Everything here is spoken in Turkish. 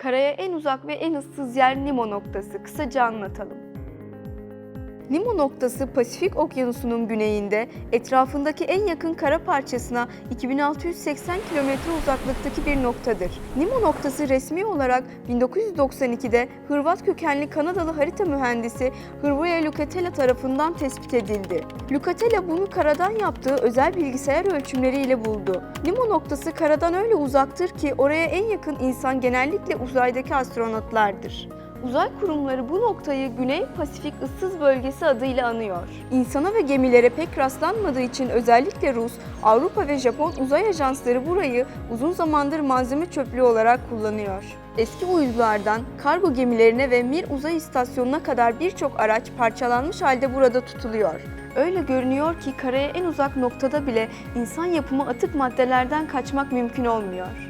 Karaya en uzak ve en ıssız yer Nemo noktası. Kısaca anlatalım. Nemo noktası Pasifik Okyanusu'nun güneyinde, etrafındaki en yakın kara parçasına 2680 kilometre uzaklıktaki bir noktadır. Nemo noktası resmi olarak 1992'de Hırvat kökenli Kanadalı harita mühendisi Hrvoje Lukatela tarafından tespit edildi. Lukatela bunu karadan yaptığı özel bilgisayar ölçümleriyle buldu. Nemo noktası karadan öyle uzaktır ki oraya en yakın insan genellikle uzaydaki astronotlardır. Uzay kurumları bu noktayı Güney Pasifik ıssız bölgesi adıyla anıyor. İnsana ve gemilere pek rastlanmadığı için özellikle Rus, Avrupa ve Japon uzay ajansları burayı uzun zamandır malzeme çöplüğü olarak kullanıyor. Eski uydulardan kargo gemilerine ve Mir uzay istasyonuna kadar birçok araç parçalanmış halde burada tutuluyor. Öyle görünüyor ki karaya en uzak noktada bile insan yapımı atık maddelerden kaçmak mümkün olmuyor.